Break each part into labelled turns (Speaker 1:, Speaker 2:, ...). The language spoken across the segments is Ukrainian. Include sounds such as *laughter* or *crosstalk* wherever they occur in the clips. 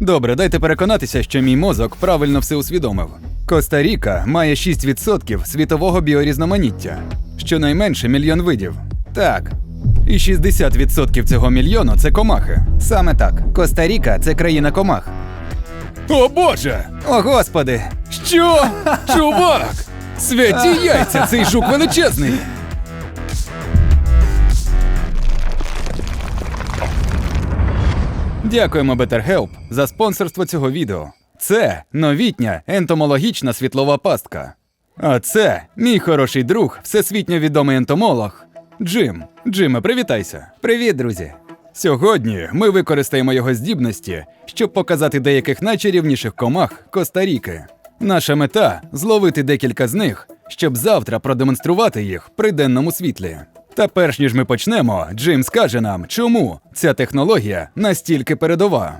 Speaker 1: Добре, дайте переконатися, що мій мозок правильно все усвідомив. Коста-Ріка має 6% світового біорізноманіття, щонайменше мільйон видів. Так. І 60% цього мільйону це комахи. Саме так. Коста-Ріка це країна комах. О боже! О господи! Що? Чувак! Святі яйця! Цей жук величезний! Дякуємо BetterHelp за спонсорство цього відео. Це новітня ентомологічна світлова пастка. А це мій хороший друг, всесвітньо відомий ентомолог Джим. Джиме, привітайся. Привіт, друзі. Сьогодні ми використаємо його здібності, щоб показати деяких найчарівніших комах Коста-Ріки. Наша мета зловити декілька з них, щоб завтра продемонструвати їх при денному світлі. Та перш ніж ми почнемо, Джим скаже нам, чому ця технологія настільки передова.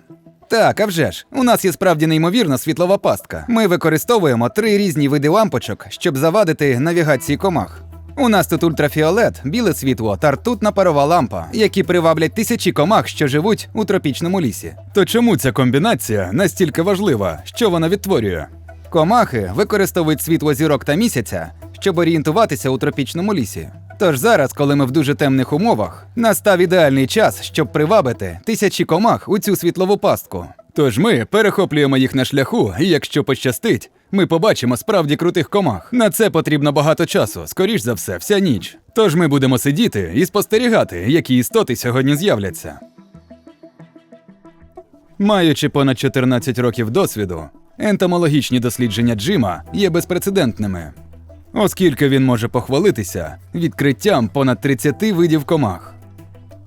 Speaker 1: Так, а вже ж, у нас є справді неймовірна світлова пастка. Ми використовуємо три різні види лампочок, щоб завадити навігації комах. У нас тут ультрафіолет, біле світло та ртутна парова лампа, які приваблять тисячі комах, що живуть у тропічному лісі. То чому ця комбінація настільки важлива? Що вона відтворює? Комахи використовують світло зірок та місяця, щоб орієнтуватися у тропічному лісі. Тож зараз, коли ми в дуже темних умовах, настав ідеальний час, щоб привабити тисячі комах у цю світлову пастку. Тож ми перехоплюємо їх на шляху, і якщо пощастить, ми побачимо справді крутих комах. На це потрібно багато часу, скоріш за все, вся ніч. Тож ми будемо сидіти і спостерігати, які істоти сьогодні з'являться. Маючи понад 14 років досвіду, ентомологічні дослідження Джима є безпрецедентними, оскільки він може похвалитися відкриттям понад 30 видів комах.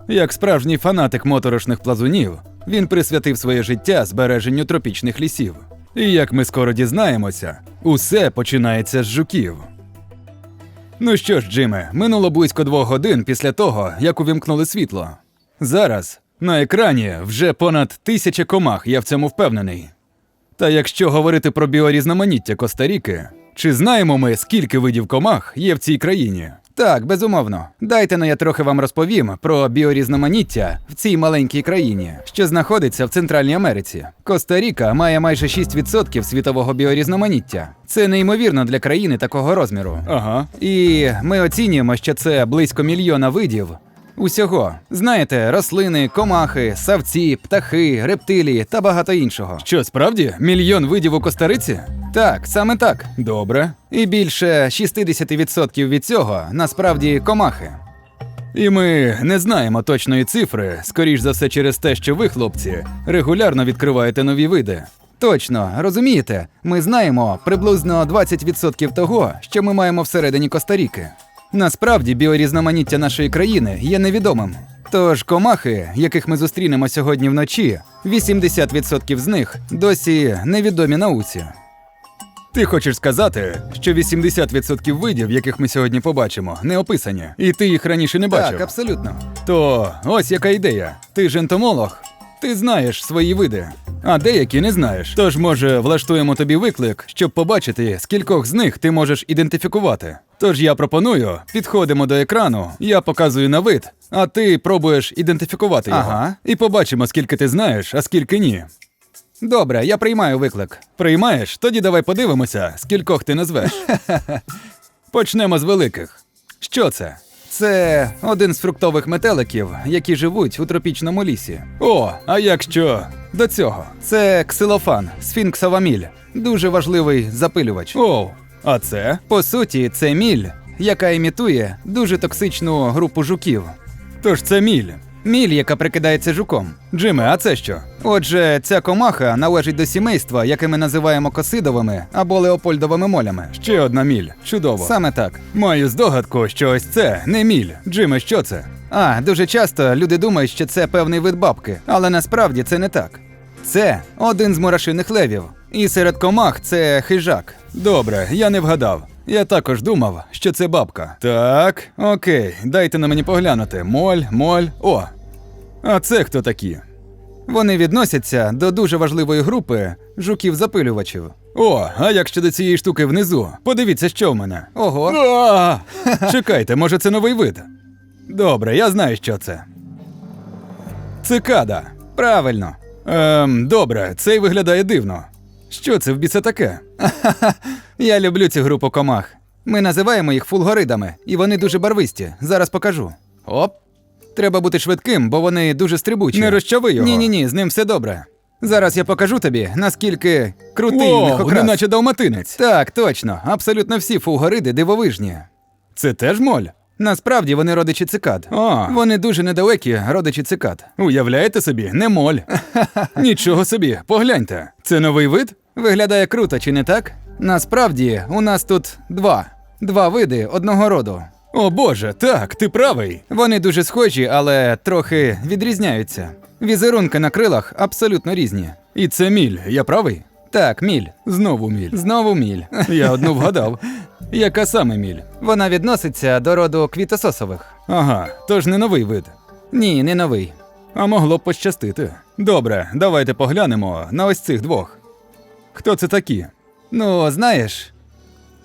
Speaker 1: Як справжній фанатик моторошних плазунів, він присвятив своє життя збереженню тропічних лісів. І як ми скоро дізнаємося, усе починається з жуків. Ну що ж, Джиме, минуло близько двох годин після того, як увімкнули світло. Зараз на екрані вже понад тисяча комах, я в цьому впевнений. Та якщо говорити про біорізноманіття Коста-Ріки, чи знаємо ми, скільки видів комах є в цій країні? Так, безумовно. Дайте но я трохи вам розповім про біорізноманіття в цій маленькій країні, що знаходиться в Центральній Америці. Коста-Ріка має майже 6% світового біорізноманіття. Це неймовірно для країни такого розміру. Ага. І ми оцінюємо, що це близько мільйона видів Усього знаєте, рослини, комахи, савці, птахи, рептилії та багато іншого. Що справді мільйон видів у Костариці? Так, саме так. Добре. І більше 60% від цього насправді комахи. І ми не знаємо точної цифри, скоріш за все через те, що ви, хлопці, регулярно відкриваєте нові види. Точно, розумієте, ми знаємо приблизно 20% того, що ми маємо всередині Коста-Ріки. Насправді біорізноманіття нашої країни є невідомим. Тож комахи, яких ми зустрінемо сьогодні вночі, 80% з них досі невідомі науці. Ти хочеш сказати, що 80% видів, яких ми сьогодні побачимо, не описані, і ти їх раніше не бачив? Так, абсолютно. То ось яка ідея. Ти ж ентомолог, ти знаєш свої види, а деякі не знаєш. Тож, може, влаштуємо тобі виклик, щоб побачити, скількох з них ти можеш ідентифікувати. Тож я пропоную, підходимо до екрану, я показую на вид, а ти пробуєш ідентифікувати його.
Speaker 2: Ага.
Speaker 1: І побачимо, скільки ти знаєш, а скільки ні. Добре, я приймаю виклик. Приймаєш? Тоді давай подивимося, скількох ти назвеш. *laughs* Почнемо з великих. Що це? Це один з фруктових метеликів, які живуть у тропічному лісі. О, а якщо до цього? Це ксилофан, сфінксова міль. Дуже важливий запилювач. О, а це? По суті, це міль, яка імітує дуже токсичну групу жуків. Тож це міль. Міль, яка прикидається жуком. Джиме, а це що? Отже, ця комаха належить до сімейства, яке ми називаємо косидовими або леопольдовими молями. Ще одна міль. Чудово. Саме так. Маю здогадку, що ось це не міль. Джиме, що це? А, дуже часто люди думають, що це певний вид бабки, але насправді це не так. Це один з мурашиних левів. І серед комах це хижак. Добре, я не вгадав. Я також думав, що це бабка. Так, окей, дайте на мені поглянути. Моль, моль. О. А це хто такі? Вони відносяться до дуже важливої групи жуків-запилювачів. О, а як щодо цієї штуки внизу? Подивіться, що в мене. Ого. А! *laughs* Чекайте, може це новий вид? Добре, я знаю, що це. Цикада. Правильно. Ем, добре, цей виглядає дивно. Що це в біса таке? *laughs*
Speaker 2: Я люблю цю групу комах. Ми називаємо їх фулгоридами, і вони дуже барвисті. Зараз покажу. Оп. Треба бути швидким, бо вони дуже стрибучі.
Speaker 1: Не розчави його.
Speaker 2: Ні, ні, ні, з ним все добре. Зараз я покажу тобі, наскільки крутий
Speaker 1: Воу,
Speaker 2: мехокрас.
Speaker 1: неначе далматинець.
Speaker 2: Так, точно. Абсолютно всі фулгориди дивовижні.
Speaker 1: Це теж моль?
Speaker 2: Насправді вони родичі цикад.
Speaker 1: А.
Speaker 2: Вони дуже недалекі, родичі цикад.
Speaker 1: Уявляєте собі, не моль. *laughs* Нічого собі, погляньте. Це новий вид?
Speaker 2: Виглядає круто, чи не так? Насправді, у нас тут два. Два види одного роду.
Speaker 1: О боже, так, ти правий.
Speaker 2: Вони дуже схожі, але трохи відрізняються. Візерунки на крилах абсолютно різні.
Speaker 1: І це міль, я правий?
Speaker 2: Так, міль.
Speaker 1: Знову міль.
Speaker 2: Знову міль. *laughs*
Speaker 1: Я одну вгадав. *laughs* Яка саме міль?
Speaker 2: Вона відноситься до роду квітососових.
Speaker 1: Ага, тож не новий вид.
Speaker 2: Ні, не новий.
Speaker 1: А могло б пощастити. Добре, давайте поглянемо на ось цих двох. Хто це такі?
Speaker 2: Ну, знаєш,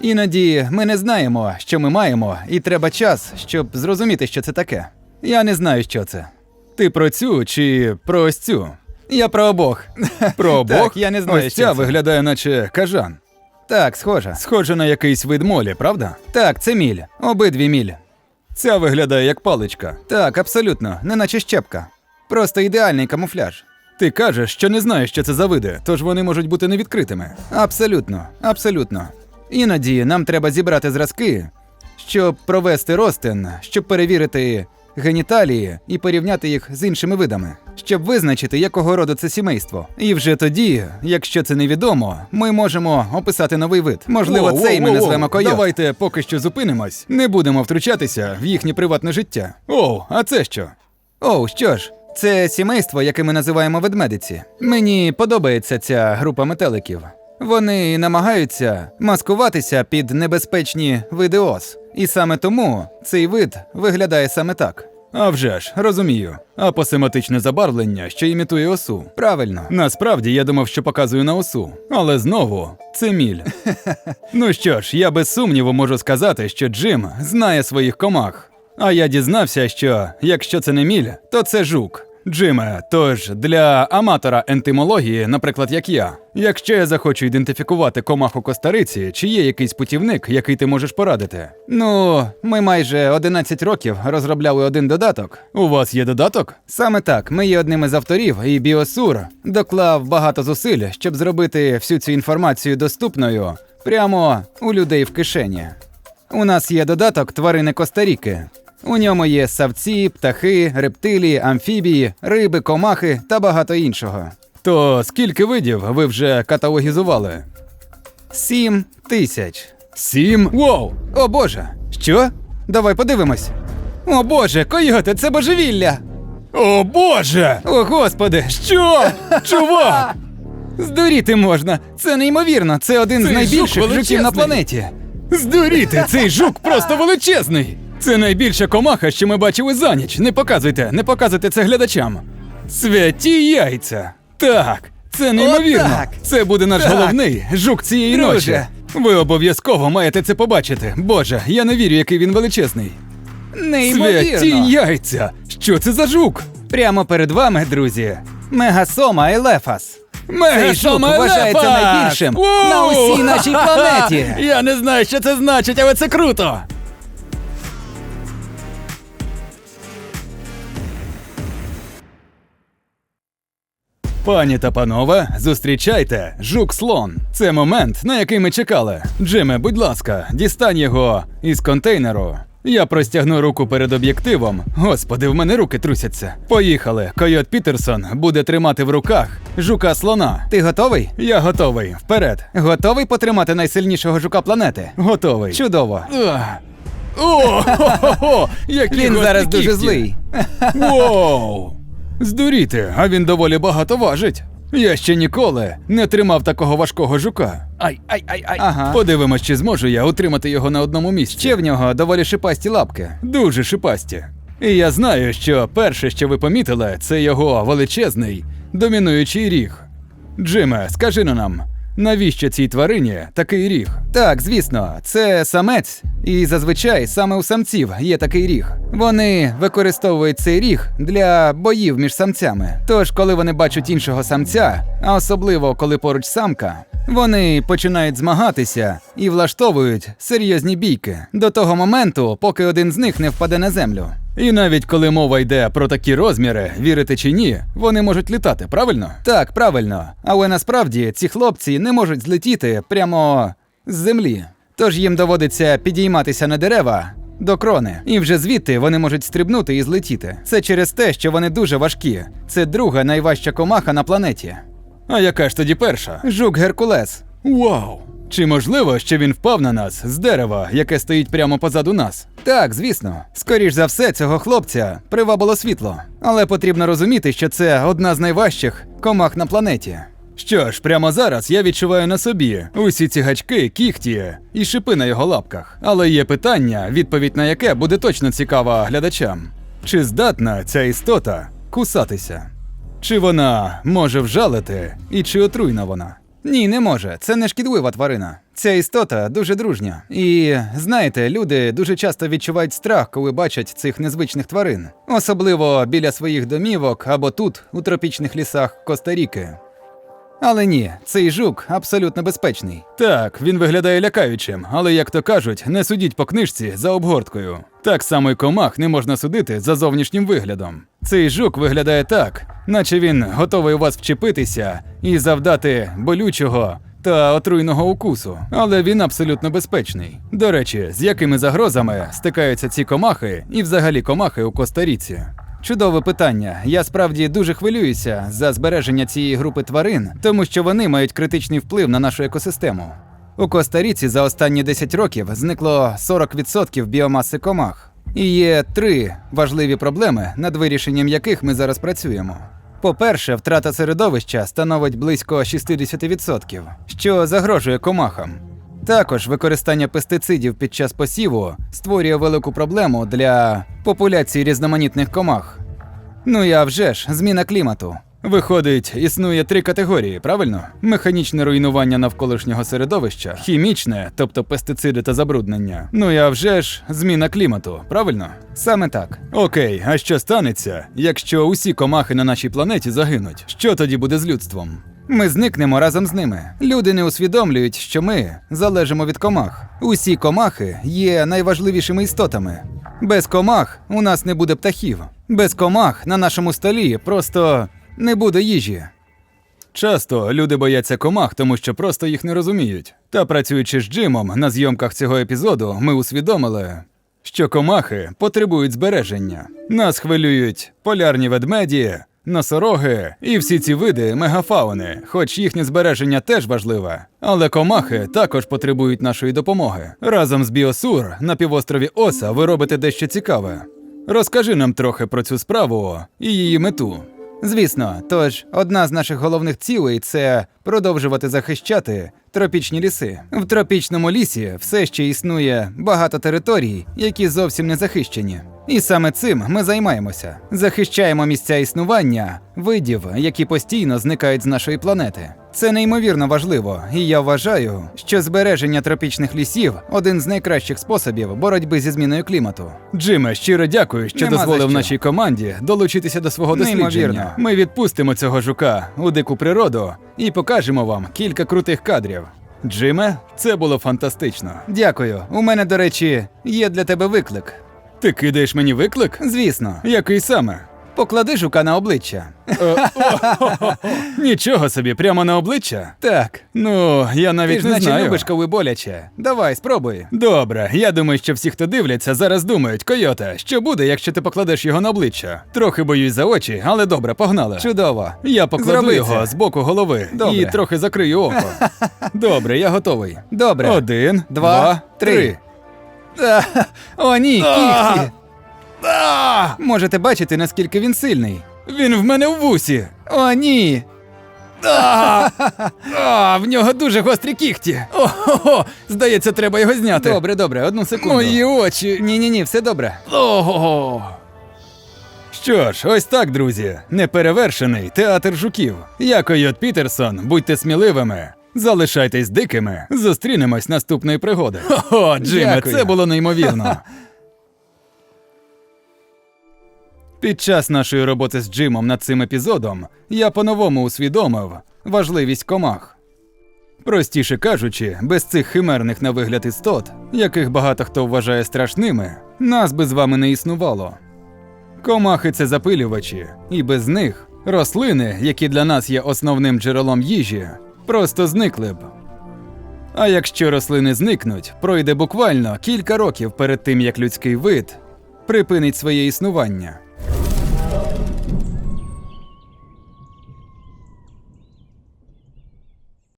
Speaker 2: іноді ми не знаємо, що ми маємо, і треба час, щоб зрозуміти, що це таке. Я не знаю, що це.
Speaker 1: Ти про цю чи про ось цю?
Speaker 2: Я про обох. *laughs*
Speaker 1: Про обох?
Speaker 2: Так, я не знаю,
Speaker 1: Ось
Speaker 2: що
Speaker 1: ця
Speaker 2: це.
Speaker 1: виглядає, наче кажан.
Speaker 2: Так, схоже.
Speaker 1: Схоже на якийсь вид молі, правда?
Speaker 2: Так, це міль. Обидві міль.
Speaker 1: Ця виглядає як паличка.
Speaker 2: Так, абсолютно, не наче щепка. Просто ідеальний камуфляж.
Speaker 1: Ти кажеш, що не знаєш, що це за види, тож вони можуть бути невідкритими.
Speaker 2: Абсолютно, абсолютно. Іноді нам треба зібрати зразки, щоб провести розтин, щоб перевірити геніталії і порівняти їх з іншими видами, щоб визначити, якого роду це сімейство. І вже тоді, якщо це невідомо, ми можемо описати новий вид. Можливо,
Speaker 1: Воу,
Speaker 2: цей ми
Speaker 1: воу, воу,
Speaker 2: назвемо койот.
Speaker 1: Давайте поки що зупинимось. Не будемо втручатися в їхнє приватне життя. Оу, а це що?
Speaker 2: Оу, що ж, це сімейство, яке ми називаємо ведмедиці. Мені подобається ця група метеликів. Вони намагаються маскуватися під небезпечні види ос. І саме тому цей вид виглядає саме так.
Speaker 1: А вже ж, розумію. Апосематичне забарвлення, що імітує осу.
Speaker 2: Правильно.
Speaker 1: Насправді я думав, що показую на осу, але знову це міль. *laughs* ну що ж, я без сумніву можу сказати, що Джим знає своїх комах. А я дізнався, що якщо це не міль, то це жук. Джиме, тож для аматора ентимології, наприклад, як я, якщо я захочу ідентифікувати комаху костариці, чи є якийсь путівник, який ти можеш порадити?
Speaker 2: Ну, ми майже 11 років розробляли один додаток.
Speaker 1: У вас є додаток?
Speaker 2: Саме так, ми є одним із авторів, і Біосур доклав багато зусиль, щоб зробити всю цю інформацію доступною прямо у людей в кишені. У нас є додаток тварини Коста-Ріки. У ньому є савці, птахи, рептилії, амфібії, риби, комахи та багато іншого.
Speaker 1: То скільки видів ви вже каталогізували?
Speaker 2: Сім тисяч.
Speaker 1: Сім? Воу!
Speaker 2: О боже! Що? Давай подивимось. О боже, койоте, це божевілля!
Speaker 1: О боже!
Speaker 2: О господи!
Speaker 1: Що? *laughs* Чувак!
Speaker 2: Здуріти можна! Це неймовірно! Це один з найбільших
Speaker 1: жук
Speaker 2: жуків на
Speaker 1: величезний.
Speaker 2: планеті.
Speaker 1: Здуріти, цей жук просто величезний! Це найбільша комаха, що ми бачили за ніч. Не показуйте, не показуйте це глядачам. Святі яйця! Так, це неймовірно.
Speaker 2: Отак.
Speaker 1: Це буде наш
Speaker 2: Так.
Speaker 1: головний жук цієї
Speaker 2: Друже.
Speaker 1: ночі. Ви обов'язково маєте це побачити. Боже, я не вірю, який він величезний. Святі
Speaker 2: Неймовірно!
Speaker 1: яйця! Що це за жук?
Speaker 2: Прямо перед вами, друзі. Мегасома елефас. Цей жук вважається найбільшим на усій нашій планеті. *laughs*
Speaker 1: Я не знаю, що це значить, але це круто. Пані та панове, зустрічайте жук слон. Це момент, на який ми чекали. Джиме, будь ласка, дістань його із контейнеру. Я простягну руку перед об'єктивом. Господи, в мене руки трусяться. Поїхали. Койот Пітерсон буде тримати в руках жука слона.
Speaker 2: Ти готовий?
Speaker 1: Я готовий. Вперед.
Speaker 2: Готовий потримати найсильнішого жука планети?
Speaker 1: Готовий.
Speaker 2: Чудово.
Speaker 1: О,
Speaker 2: Він зараз дуже злий.
Speaker 1: Воу! Здуріти, а він доволі багато важить. Я ще ніколи не тримав такого важкого жука. Ай, ай, ай, ай.
Speaker 2: Ага.
Speaker 1: Подивимось, чи зможу я утримати його на одному місці.
Speaker 2: Ще в нього доволі шипасті лапки.
Speaker 1: Дуже шипасті. І я знаю, що перше, що ви помітили, це його величезний, домінуючий ріг. Джиме, скажи на нам, Навіщо цій тварині такий ріг?
Speaker 2: Так, звісно, це самець, і зазвичай саме у самців є такий ріг. Вони використовують цей ріг для боїв між самцями. Тож, коли вони бачать іншого самця, а особливо коли поруч самка, вони починають змагатися і влаштовують серйозні бійки до того моменту, поки один з них не впаде на землю.
Speaker 1: І навіть коли мова йде про такі розміри, вірите чи ні, вони можуть літати, правильно?
Speaker 2: Так, правильно. Але насправді ці хлопці не можуть злетіти прямо з землі. Тож їм доводиться підійматися на дерева до крони, і вже звідти вони можуть стрибнути і злетіти. Це через те, що вони дуже важкі. Це друга найважча комаха на планеті.
Speaker 1: А яка ж тоді перша?
Speaker 2: Жук Геркулес.
Speaker 1: Вау! Чи можливо, що він впав на нас з дерева, яке стоїть прямо позаду нас?
Speaker 2: Так, звісно. Скоріш за все, цього хлопця привабило світло. Але потрібно розуміти, що це одна з найважчих комах на планеті.
Speaker 1: Що ж, прямо зараз я відчуваю на собі усі ці гачки, кіхті і шипи на його лапках. Але є питання, відповідь на яке буде точно цікава глядачам. Чи здатна ця істота кусатися? Чи вона може вжалити, і чи отруйна вона?
Speaker 2: Ні, не може. Це не шкідлива тварина. Ця істота дуже дружня. І знаєте, люди дуже часто відчувають страх, коли бачать цих незвичних тварин, особливо біля своїх домівок або тут, у тропічних лісах Коста-Ріки. Але ні, цей жук абсолютно безпечний.
Speaker 1: Так, він виглядає лякаючим, але як то кажуть, не судіть по книжці за обгорткою. Так само й комах не можна судити за зовнішнім виглядом. Цей жук виглядає так, наче він готовий у вас вчепитися і завдати болючого та отруйного укусу, але він абсолютно безпечний. До речі, з якими загрозами стикаються ці комахи і взагалі комахи у Коста-Ріці?
Speaker 2: Чудове питання. Я справді дуже хвилююся за збереження цієї групи тварин, тому що вони мають критичний вплив на нашу екосистему. У Коста-Ріці за останні 10 років зникло 40% біомаси комах. І є три важливі проблеми, над вирішенням яких ми зараз працюємо. По-перше, втрата середовища становить близько 60%, що загрожує комахам. Також використання пестицидів під час посіву створює велику проблему для популяції різноманітних комах. Ну і а вже ж, зміна клімату.
Speaker 1: Виходить, існує три категорії, правильно? Механічне руйнування навколишнього середовища, хімічне, тобто пестициди та забруднення. Ну і а вже ж зміна клімату, правильно?
Speaker 2: Саме так.
Speaker 1: Окей, а що станеться, якщо усі комахи на нашій планеті загинуть? Що тоді буде з людством?
Speaker 2: Ми зникнемо разом з ними. Люди не усвідомлюють, що ми залежимо від комах. Усі комахи є найважливішими істотами. Без комах у нас не буде птахів. Без комах на нашому столі просто не буде їжі.
Speaker 1: Часто люди бояться комах, тому що просто їх не розуміють. Та працюючи з Джимом на зйомках цього епізоду, ми усвідомили, що комахи потребують збереження. Нас хвилюють полярні ведмеді, носороги і всі ці види мегафауни, хоч їхнє збереження теж важливе. Але комахи також потребують нашої допомоги. Разом з Біосур на півострові Оса ви робите дещо цікаве. Розкажи нам трохи про цю справу і її мету.
Speaker 2: Звісно, тож одна з наших головних цілей це продовжувати захищати тропічні ліси. В тропічному лісі все ще існує багато територій, які зовсім не захищені. І саме цим ми займаємося. Захищаємо місця існування видів, які постійно зникають з нашої планети. Це неймовірно важливо, і я вважаю, що збереження тропічних лісів один з найкращих способів боротьби зі зміною клімату.
Speaker 1: Джиме, щиро дякую, що
Speaker 2: Нема
Speaker 1: дозволив
Speaker 2: що.
Speaker 1: нашій команді долучитися до свого дослідження.
Speaker 2: Неймовірно.
Speaker 1: Ми відпустимо цього жука у дику природу і покажемо вам кілька крутих кадрів. Джиме, це було фантастично.
Speaker 2: Дякую. У мене, до речі, є для тебе виклик.
Speaker 1: Ти кидаєш мені виклик?
Speaker 2: Звісно,
Speaker 1: Який саме?
Speaker 2: Поклади жука на обличчя. *laughs*
Speaker 1: Нічого собі, прямо на обличчя?
Speaker 2: Так.
Speaker 1: Ну, я навіть
Speaker 2: Ти ж
Speaker 1: не
Speaker 2: наче
Speaker 1: знаю.
Speaker 2: любиш, коли боляче. Давай, спробуй.
Speaker 1: Добре, я думаю, що всі, хто дивляться, зараз думають, Койота, що буде, якщо ти покладеш його на обличчя? Трохи боюсь за очі, але добре, погнали.
Speaker 2: Чудово.
Speaker 1: Я покладу
Speaker 2: Зроби
Speaker 1: його
Speaker 2: це.
Speaker 1: з боку голови
Speaker 2: Добре.
Speaker 1: і трохи закрию око. *laughs* Добре, я готовий.
Speaker 2: Добре.
Speaker 1: Один,
Speaker 2: Два, три. *laughs* О, ні, кіхті.
Speaker 1: А!
Speaker 2: Можете бачити, наскільки він сильний.
Speaker 1: Він в мене в вусі.
Speaker 2: О, ні.
Speaker 1: А! *laughs* А, в нього дуже гострі кіхті. Ого, здається, треба його зняти.
Speaker 2: Добре, добре, одну секунду.
Speaker 1: Мої очі.
Speaker 2: Ні, ні, ні, все добре.
Speaker 1: Ого. Що ж, ось так, друзі. Неперевершений театр жуків. Я Койот Пітерсон, будьте сміливими Залишайтесь дикими. Зустрінемось наступної пригоди. О, Джиме,
Speaker 2: Дякую.
Speaker 1: це було неймовірно. *laughs* Під час нашої роботи з Джимом над цим епізодом я по-новому усвідомив важливість комах. Простіше кажучи, без цих химерних на вигляд істот, яких багато хто вважає страшними, нас би з вами не існувало. Комахи це запилювачі, і без них рослини, які для нас є основним джерелом їжі, просто зникли б. А якщо рослини зникнуть, пройде буквально кілька років перед тим, як людський вид припинить своє існування.